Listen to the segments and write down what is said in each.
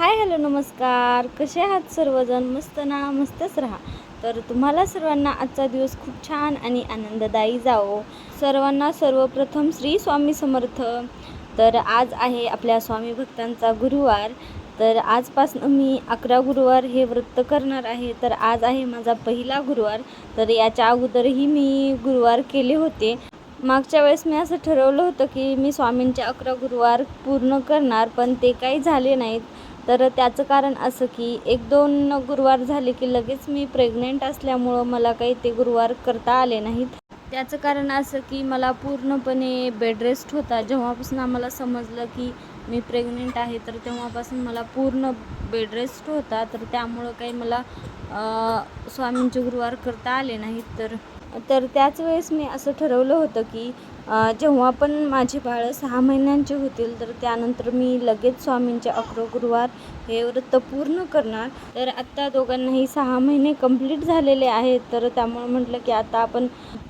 Hi hello नमस्कार. कसे आहात सर्वजण? मस्त ना? मस्तच राहा. तर तुम्हाला सर्वांना आजचा दिवस खूप छान आणि आनंददायी जावो. सर्वांना सर्वप्रथम श्री स्वामी समर्थ. तर आज आहे आपल्या स्वामी भक्तांचा गुरुवार. तर आजपासून मी अकरा गुरुवार हे व्रत करणार आहे. तर आज आहे माझा पहिला गुरुवार. तर याच्या अगोदरही मी गुरुवार केले होते. मागच्या वेळेस मी असं ठरवलं होतं की मी स्वामींचे अकरा गुरुवार पूर्ण करणार पण ते काही झाले नाहीत. तर त्याचं कारण असं की एक दोन गुरुवार झाले की लगेच मी प्रेग्नेंट असल्यामुळं मला काही ते गुरुवार करता आले नाहीत. त्याचं कारण असं की मला पूर्णपणे बेडरेस्ट होता. जेव्हापासून आम्हाला समजलं की मी प्रेग्नेंट आहे तर तेव्हापासून मला पूर्ण बेडरेस्ट होता. तर त्यामुळं काही मला स्वामींचे गुरुवार करता आले नाहीत. तर तर त्याच वेळेस मी असं ठरवलं होतं की जेव्हा पण माझे बाळं सहा महिन्यांचे होतील तर त्यानंतर मी लगेच स्वामींचे अकरा गुरुवार हे व्रत पूर्ण करणार. तर आत्ता दोघांनाही सहा महिने कंप्लीट झालेले आहेत तर त्यामुळे म्हटलं की आता आपण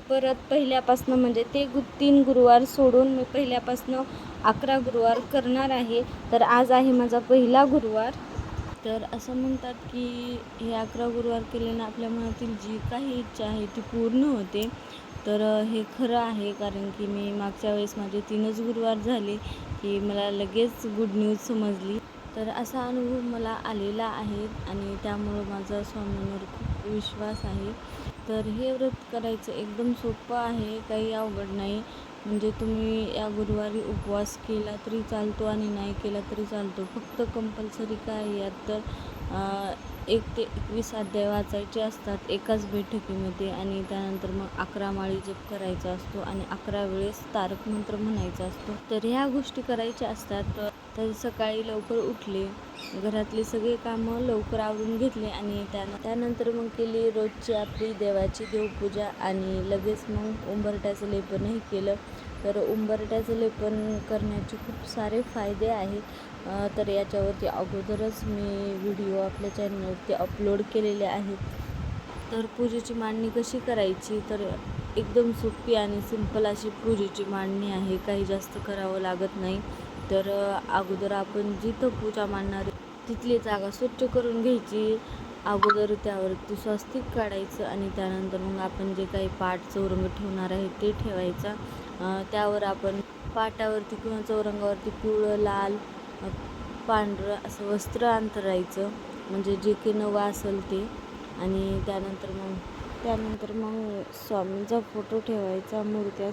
परत पहिल्यापासनं म्हणजे ते गु तीन गुरुवार सोडून मी पहिल्यापासनं अकरा गुरुवार करणार आहे. तर आज आहे माझा पहिला गुरुवार. तर असं म्हणतात की हे अकरा गुरुवार केल्यानं आपल्या मनातील जी काही इच्छा आहे ती पूर्ण होते. तर हे खरं आहे कारण की मी मागच्या वेळेस माझे तीनच गुरुवार झाले की मला लगेच गुड न्यूज समजली. तर असा अनुभव मला आलेला आहे आणि त्यामुळं माझा स्वामींवर खूप विश्वास आहे. तर हे व्रत करायचं एकदम सोपं आहे काही अवघड नाही. म्हणजे तुम्ही या गुरुवारी उपवास केला तरी चालतो आणि नाही केला तरी चालतो. फक्त कंपल्सरी काय आहे यात तर एक ते एकवीस अध्याय वाचायचे असतात एकाच बैठकीमध्ये आणि त्यानंतर मग अकरा माळी जप करायचा असतो आणि अकरा वेळेस तारक मंत्र म्हणायचा असतो. तर ह्या गोष्टी करायच्या असतात. तर सकाळी लवकर उठले घरातले सगळी कामं लवकर आवरून घेतली आणि त्यान त्यानंतर मग केली रोजची आपली देवाची देवपूजा आणि लगेच मग उंबरट्याचं लेपनही केलं. तर उंबरट्याचं लेपन करण्याचे खूप सारे फायदे आहेत. तर याच्यावरती अगोदरच मी व्हिडिओ आपल्या चॅनलवरती अपलोड केलेले आहेत. तर पूजेची मांडणी कशी करायची? तर एकदम सोपी आणि सिंपल अशी पूजेची मांडणी आहे. काही जास्त करावं लागत नाही. तर अगोदर आपण जिथं पूजा मांडणार आहे तिथली जागा स्वच्छ करून घ्यायची. अगोदर त्यावरती स्वस्तिक काढायचं आणि त्यानंतर मग आपण जे काही पाट चौरंग ठेवणार आहे ते ठेवायचा. त्यावर आपण पाटावरती किंवा चौरंगावरती पिवळं लाल पांढरं असं वस्त्र अंतरायचं. म्हणजे जे की नवं असेल ते. आणि त्यानंतर मग त्यानंतर मग स्वामींचा फोटो ठेवायचा मूर्त्या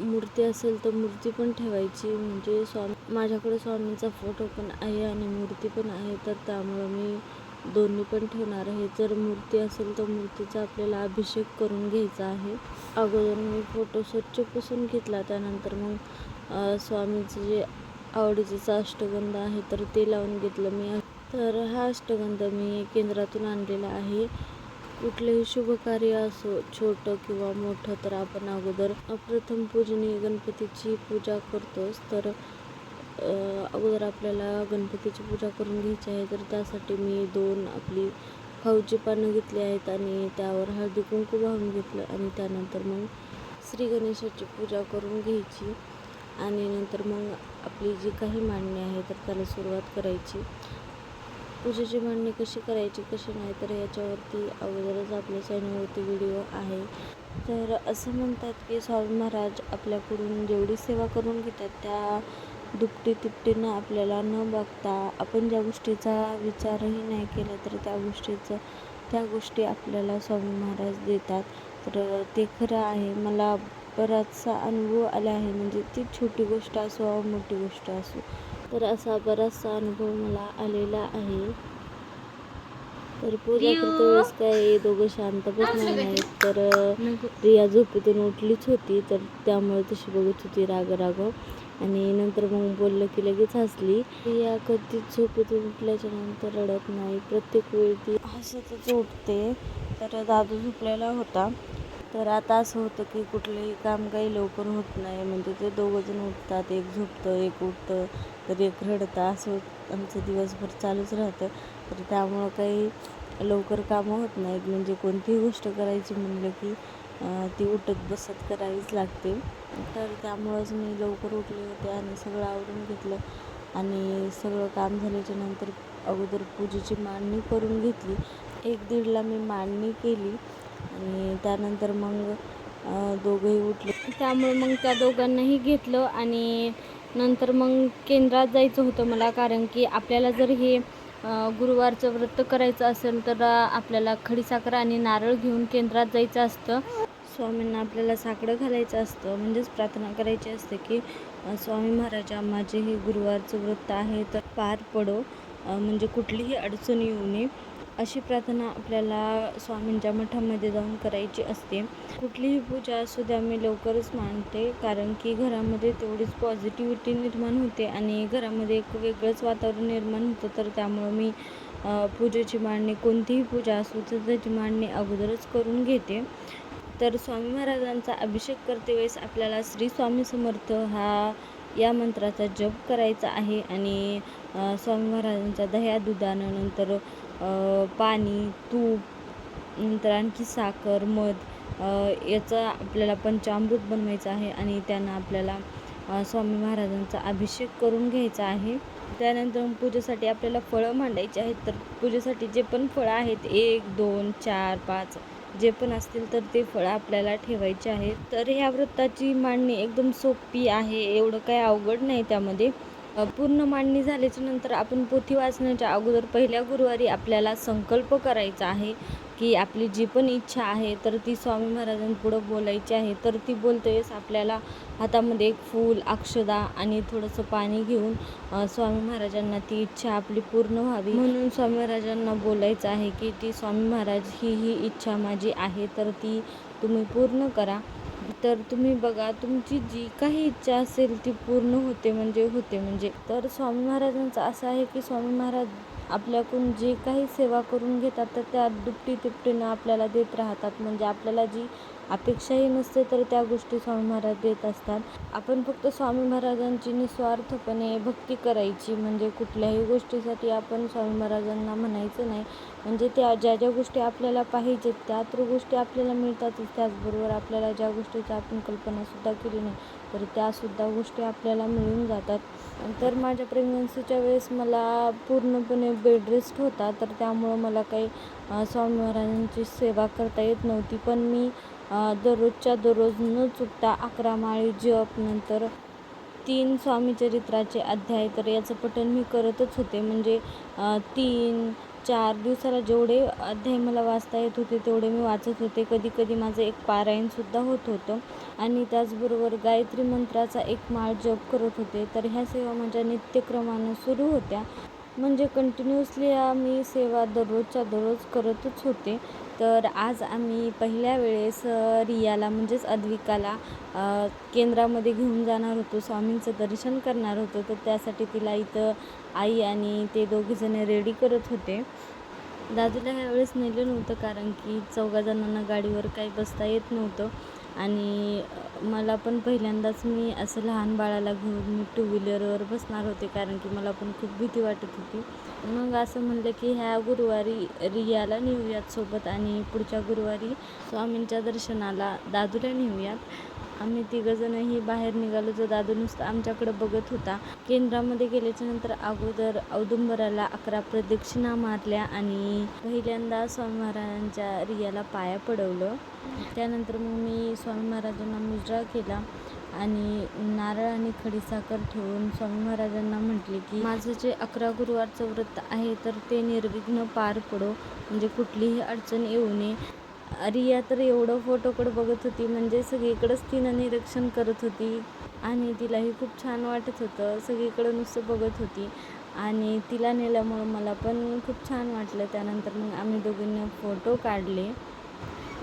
मूर्ती असेल तर मूर्ती पण ठेवायची. म्हणजे स्वामी माझ्याकडे स्वामींचा फोटो पण आहे आणि मूर्ती पण आहे तर त्यामुळं मी दोन्ही पण ठेवणार आहे. जर मूर्ती असेल तर मूर्तीचा आपल्याला अभिषेक करून घ्यायचा आहे. अगोदर मी फोटो स्वच्छ पुसून घेतला त्यानंतर मग स्वामीचे स्वामीचं जे आवडीचं अष्टगंध आहे तर ते लावून घेतलं मी. तर हा अष्टगंध मी केंद्रातून आणलेला आहे. कुठलेही शुभ कार्य असो छोटं किंवा मोठं तर आपण अगोदर प्रथम पूजनीय गणपतीची पूजा करतोच. तर अगोदर आपल्याला गणपतीची पूजा करून घ्यायची आहे. तर त्यासाठी मी दोन आपली खाऊची पानं घेतली आहेत आणि त्यावर हळदी कुंकू वाहून घेतलं आणि त्यानंतर मग श्री गणेशाची पूजा करून घ्यायची आणि नंतर मग आपली जी काही मांडणी आहे तर त्याला सुरुवात करायची. पूजेची मांडणी कशी करायची कशी नाही तर याच्यावरती अगोदरच आपल्या चॅनलवरती व्हिडिओ आहे. तर असं म्हणतात की स्वामी महाराज आपल्याकडून जेवढी सेवा करून घेतात त्या दुपटी तिपटीनं आपल्याला न बघता आपण ज्या गोष्टीचा विचारही नाही केला तर त्या गोष्टीचं त्या गोष्टी आपल्याला स्वामी महाराज देतात. तर ते खरं आहे. मला बराचसा अनुभव आला आहे. म्हणजे ती छोटी गोष्ट असो मोठी गोष्ट असो तर असा बराचसा अनुभव मला आलेला आहे. तर पूजा करते वेळेस काय दोघं शांत बसणार नाहीत. तर रिया झोपेतून उठलीच होती तर त्यामुळे तशी बघत होती राग राग आणि नंतर मग बोललं की लगेच हसली. रिया कधीच झोपेतून उठल्याच्या नंतर रडत नाही. प्रत्येक वेळी ती हसतच उठते. तर दादू झोपलेला होता. तर आता असं होतं की कुठलंही काम काही लवकर होत नाही. म्हणजे ते दोघंजण उठतात एक झोपतं एक उठतं तर एक रडतं. असं आमचं दिवसभर चालूच राहतं. तर त्यामुळं काही लवकर कामं होत नाहीत. म्हणजे कोणतीही गोष्ट करायची म्हणलं की ती उठत बसत करावीच लागते. तर त्यामुळंच मी लवकर उठले होते आणि सगळं आवरून घेतलं. आणि सगळं काम झाल्याच्यानंतर अगोदर पूजेची मांडणी करून घेतली. एक दीडला मी मांडणी केली. आणि त्यानंतर मग दोघंही उठले. त्यामुळे मग त्या दोघांनाही घेतलं आणि नंतर मग केंद्रात जायचं होतं मला कारण की आपल्याला जर हे गुरुवारचं व्रत करायचं असेल तर आपल्याला खडीसाखर आणि नारळ घेऊन केंद्रात जायचं असतं. स्वामींना आपल्याला साकडं घालायचं असतं. म्हणजेच प्रार्थना करायची असते की स्वामी महाराजा माझे हे गुरुवारचं व्रत आहे तर पार पडो. म्हणजे कुठलीही अडचण येऊ नये. अशी प्रार्थना आपल्याला स्वामींच्या मठामध्ये जाऊन करायची असते. कुठलीही पूजा असू द्या मी लवकरच मांडते कारण की घरामध्ये तेवढीच पॉझिटिव्हिटी निर्माण होते आणि घरामध्ये एक वेगळंच वातावरण निर्माण होतं. तर त्यामुळं मी पूजेची मांडणी कोणतीही पूजा असू तर त्याची मांडणी अगोदरच करून घेते. तर स्वामी महाराजांचा अभिषेक करते वेळेस आपल्याला श्री स्वामी समर्थ हा या मंत्राचा जप करायचा आहे. आणि स्वामी महाराजांच्या दह्या दुधानं नंतर पाणी तूप नंतर आणखी साखर मध याचा आपल्याला पंचामृत बनवायचं आहे आणि त्यांना आपल्याला स्वामी महाराजांचा अभिषेक करून घ्यायचा आहे. त्यानंतर पूजेसाठी आपल्याला फळं मांडायची आहेत. तर पूजेसाठी जे पण फळं आहेत एक दोन चार पाच जे पण असतील तर ते फळं आपल्याला ठेवायचे आहेत. तर ह्या व्रताची मांडणी एकदम सोपी आहे. एवढं काही अवघड नाही त्यामध्ये. पूर्ण मांडणी झाल्याच्यानंतर आपण पोथी वाचण्याच्या अगोदर पहिल्या गुरुवारी आपल्याला संकल्प करायचा आहे की आपली जी पण इच्छा आहे तर ती स्वामी महाराजांपुढं बोलायची आहे. तर ती बोलते वेळेस आपल्याला हातामध्ये एक फूल अक्षदा आणि थोडंसं पाणी घेऊन स्वामी महाराजांना ती इच्छा आपली पूर्ण व्हावी. म्हणून स्वामी महाराजांना बोलायचं आहे की ती स्वामी महाराज ही ही इच्छा माझी आहे तर ती तुम्ही पूर्ण करा. तर तुम्ही बघा तुमची जी काही इच्छा असेल ती पूर्ण होते म्हणजे होते म्हणजे. तर स्वामी महाराजांचं असं आहे की स्वामी महाराज आपल्याकडून जे काही सेवा करून घेतात तर त्या दुपटी तिपटीनं आपल्याला देत राहतात. म्हणजे आपल्याला जी अपेक्षाही नसते तर त्या गोष्टी स्वामी महाराज देत असतात. आपण फक्त स्वामी महाराजांची निस्वार्थपणे भक्ती करायची म्हणजे कुठल्याही गोष्टीसाठी आपण स्वामी महाराजांना म्हणायचं नाही. म्हणजे त्या ज्या ज्या गोष्टी आपल्याला पाहिजेत त्या तर गोष्टी आपल्याला मिळतातच. त्याचबरोबर आपल्याला ज्या गोष्टीची आपण कल्पनासुद्धा केली नाही तर त्यासुद्धा गोष्टी आपल्याला मिळून जातात. तर माझ्या प्रेग्नन्सीच्या वेळेस मला पूर्णपणे बेड रेस्ट होता तर त्यामुळं मला काही स्वामी महाराजांची सेवा करता येत नव्हती. पण मी दररोजच्या दररोज न चुकता अकरा माळी जप नंतर तीन स्वामी चरित्राचे अध्याय. तर याचं पठण मी करतच होते. म्हणजे तीन चार दिवसाला जेवढे अध्याय मला वाचता येत होते तेवढे मी वाचत होते. कधी कधी माझं एक पारायणसुद्धा होत होतं. आणि त्याचबरोबर गायत्री मंत्राचा एक माळ जप करत होते. तर ह्या सेवा माझ्या नित्यक्रमानं सुरू होत्या. म्हणजे कंटिन्युअसली आम्ही सेवा दररोजच्या दररोज करतच होते. तर आज आम्ही पहिल्या वेळेस रियाला म्हणजेच अद्विकाला केंद्रामध्ये घेऊन जाणार होतो. स्वामींचं दर्शन करणार होतो. तर त्यासाठी तिला इथं आई आणि ते दोघीजणं रेडी करत होते. दादूला ह्यावेळेस नेलं नव्हतं कारण की चौघा जणांना गाडीवर काही बसता येत नव्हतं. आणि मला पण पहिल्यांदाच मी असं लहान बाळाला घेऊन मी टू व्हीलरवर बसणार होते कारण की मला पण खूप भीती वाटत होती. मग असं म्हणलं की ह्या गुरुवारी रियाला नेऊयात सोबत आणि पुढच्या गुरुवारी स्वामींच्या दर्शनाला दादूला नेऊयात. आम्ही तिघंजणंही बाहेर निघालो. तर दादू नुसतं आमच्याकडं बघत होता. केंद्रामध्ये गेल्याच्यानंतर अगोदर औदुंबराला अकरा प्रदक्षिणा मारल्या आणि पहिल्यांदा स्वामी महाराजांच्या रियाला पाया पडवलं. त्यानंतर मग मी स्वामी महाराजांना मुजरा केला आणि नारळ आणि खडीसाखर ठेवून स्वामी महाराजांना म्हटले की माझं जे अकरा गुरुवारचं व्रत आहे तर ते निर्विघ्न पार पडो. म्हणजे कुठलीही अडचण येऊ नये. रिया तर एवढं फोटोकडे बघत होती म्हणजे सगळीकडंच तिनं निरीक्षण करत होती आणि तिलाही खूप छान वाटत होतं. सगळीकडं नुसतं बघत होती आणि तिला नेल्यामुळं मला पण खूप छान वाटलं. त्यानंतर मग आम्ही दोघींनी फोटो काढले.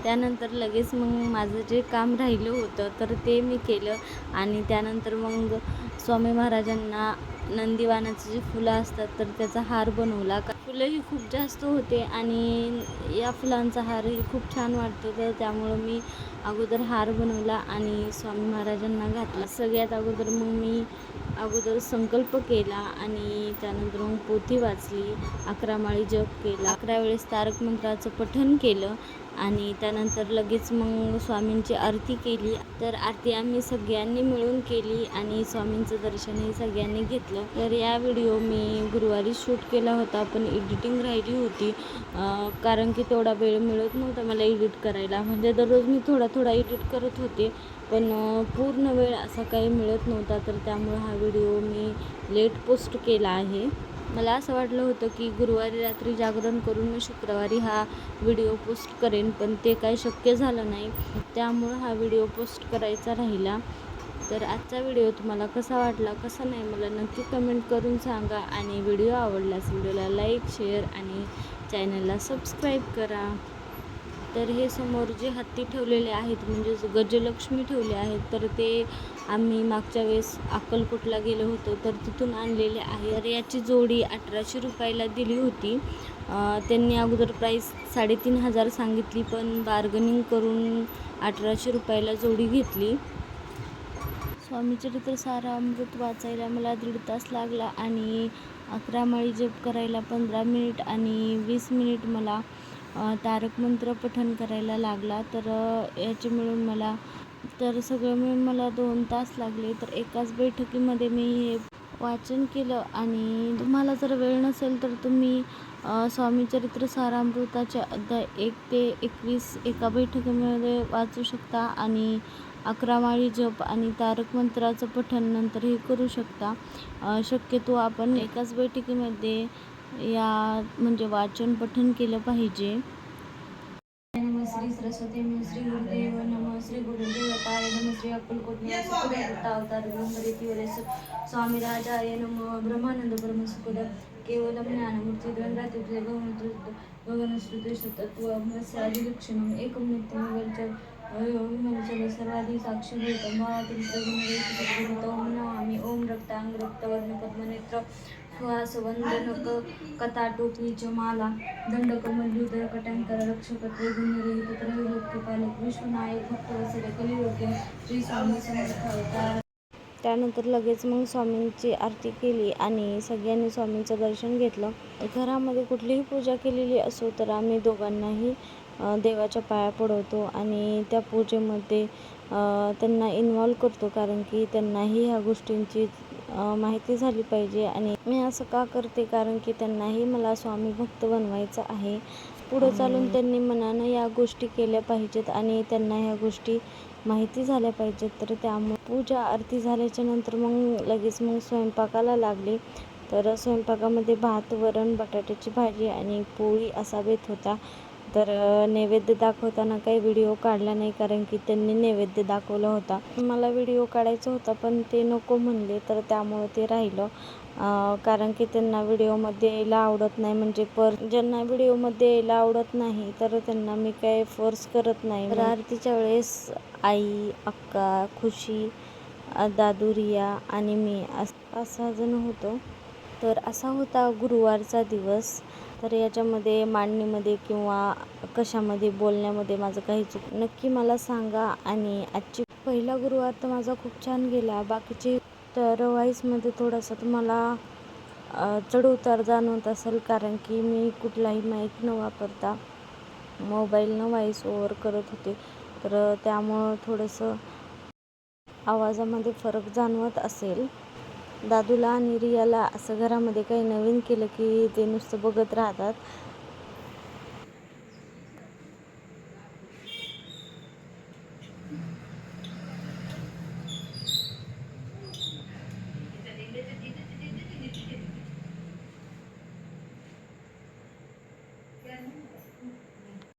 त्यानंतर लगेच मग माझं जे काम राहिलं होतं तर ते मी केलं आणि त्यानंतर मग स्वामी महाराजांना नंदीवानाचे जे फुलं असतात तर त्याचा हार बनवला. का फुलंही खूप जास्त होते आणि या फुलांचा हारही खूप छान वाटतो तर त्यामुळं मी अगोदर हार बनवला आणि स्वामी महाराजांना घातला. सगळ्यात अगोदर मग मी अगोदर संकल्प केला आणि त्यानंतर मग पोथी वाचली अकरा माळी जप केला. अकरा वेळेस तारक मंत्राचं पठण केलं आणि त्यानंतर लगेच मग स्वामींची आरती केली. तर आरती आम्ही सगळ्यांनी मिळून केली आणि स्वामींचं दर्शनही सगळ्यांनी घेतलं. तर या व्हिडिओ मी गुरुवारी शूट केला होता पण एडिटिंग राहिली होती. कारण की तेवढा वेळ मिळत नव्हता मला एडिट करायला. म्हणजे दररोज मी थोडा थोडा एडिट करत होते पण पूर्ण वेळ असा काही मिळत नव्हता. तर त्यामुळे हा व्हिडिओ मी लेट पोस्ट केला आहे. मला असं वाटलं होतं की गुरुवारी रात्री जागरण करून मी शुक्रवारी हा व्हिडिओ पोस्ट करेन पण ते काही शक्य झालं नाही. त्यामुळं हा व्हिडिओ पोस्ट करायचा राहिला. तर आजचा व्हिडिओ तुम्हाला कसा वाटला कसा नाही मला नक्की कमेंट करून सांगा आणि व्हिडिओ आवडल्यास व्हिडिओला लाईक शेअर आणि चॅनलला सबस्क्राईब करा. तर हे समोर जे हत्ती ठेवलेले आहेत म्हणजेच गजलक्ष्मी ठेवले आहेत तर ते आम्ही मागच्या वेळेस अक्कलकोटला गेलो होतो तर तिथून आणलेले आहे तर याची जोडी अठराशे रुपयाला दिली होती. त्यांनी अगोदर प्राईस साडेतीन हजार सांगितली पण बार्गनिंग करून अठराशे रुपयाला जोडी घेतली. स्वामीचरित्र सारा अमृत वाचायला मला दीड तास लागला आणि अकरा माळी जप करायला पंधरा मिनिट आणि वीस मिनिट मला तारक मंत्र पठण करायला लागला. तर याचे मिळून मला तर सगळं मिळून मला दोन तास लागले. तर एकाच बैठकीमध्ये मी हे वाचन केलं आणि तुम्हाला जर वेळ नसेल तर तुम्ही स्वामीचरित्र स्वामी चरित्र सारामृताचे अध्याय एक ते एकवीस एका बैठकीमध्ये वाचू शकता आणि अकरा माळी जप आणि तारक मंत्राचं पठण नंतरही करू शकता. शक्यतो आपण एकाच बैठकीमध्ये या म्हणजे वाचन पठन केलं पाहिजे. नम श्री सरस्वती नम श्री गुरुदेव नम श्री गुरुदेव तारे नम श्री अक्कलकोट अवतार ब्रह्मरीतीवरेश स्वामी राजाय नम ब्रह्मानंद परम सुखद केवलम ज्ञानमूर्ती द्वंद्वातीतले गगनश्रुते तत्व आदिलक्षणम एकम नित्यम विमलचल सर्वाधी साक्षी भूतम भावातील सगुण नमामि ओम रक्तांग रक्तवर्ण पद्मनेत्र सुहास वंदनक कथाटोपीच माला दंडक मल्युदर कटांकर रक्षकत्वे गुणरहित त्रैलोक्यपालक विश्वनायक वसरे कलियोग्य श्री स्वामी समर्थ अवतार. त्यानंतर लगेच मग स्वामींची आरती केली आणि सगळ्यांनी स्वामींचं दर्शन घेतलं. घरामध्ये कुठलीही पूजा केलेली असो तर आम्ही दोघांनाही देवाच्या पाया पडवतो आणि त्या पूजेमध्ये त्यांना इन्वॉल्व करतो कारण की त्यांनाही ह्या गोष्टींची माहिती झाली पाहिजे आणि मी असं का करते? कारण की त्यांनाही मला स्वामी भक्त बनवायचं आहे. पुढं चालून त्यांनी मनानं या गोष्टी केल्या पाहिजेत आणि त्यांना ह्या गोष्टी माहिती झाल्या पाहिजेत. तर त्यामुळे पूजा आरती झाल्याच्यानंतर मग लगेच मग स्वयंपाकाला लागले. तर स्वयंपाकामध्ये भात वरण बटाट्याची भाजी आणि पोळी असा बेत होता. तर नैवेद्य दाखवताना काही व्हिडिओ काढला नाही कारण की त्यांनी नैवेद्य दाखवला होता. मला व्हिडिओ काढायचा होता पण ते नको म्हणले तर त्यामुळं ते राहिलं. कारण की त्यांना व्हिडिओमध्ये यायला आवडत नाही म्हणजे पर ज्यांना व्हिडिओमध्ये यायला आवडत नाही तर त्यांना मी काय फोर्स करत नाही. तर आरतीच्या वेळेस आई अक्का खुशी दादुरिया दादू रिया आणि मी असं पाच सहा जण होतो. तर असा होता गुरुवारचा दिवस. तर याच्यामध्ये मांडणीमध्ये किंवा कशामध्ये बोलण्यामध्ये माझं काही चूक नक्की मला सांगा. आणि आजची पहिला गुरुवार तर माझा खूप छान गेला. बाकीचे तर वाईसमध्ये थोडासा तुम्हाला चढउतार जाणवत असेल. कारण की मी कुठलाही माईक न वापरता मोबाईलनं व्हॉइस ओव्हर करत होते. तर त्यामुळं थोडंसं आवाजामध्ये फरक जाणवत असेल. दादूला आणि रियाला असं घरामध्ये काही नवीन केलं की ते नुसतं बघत राहतात.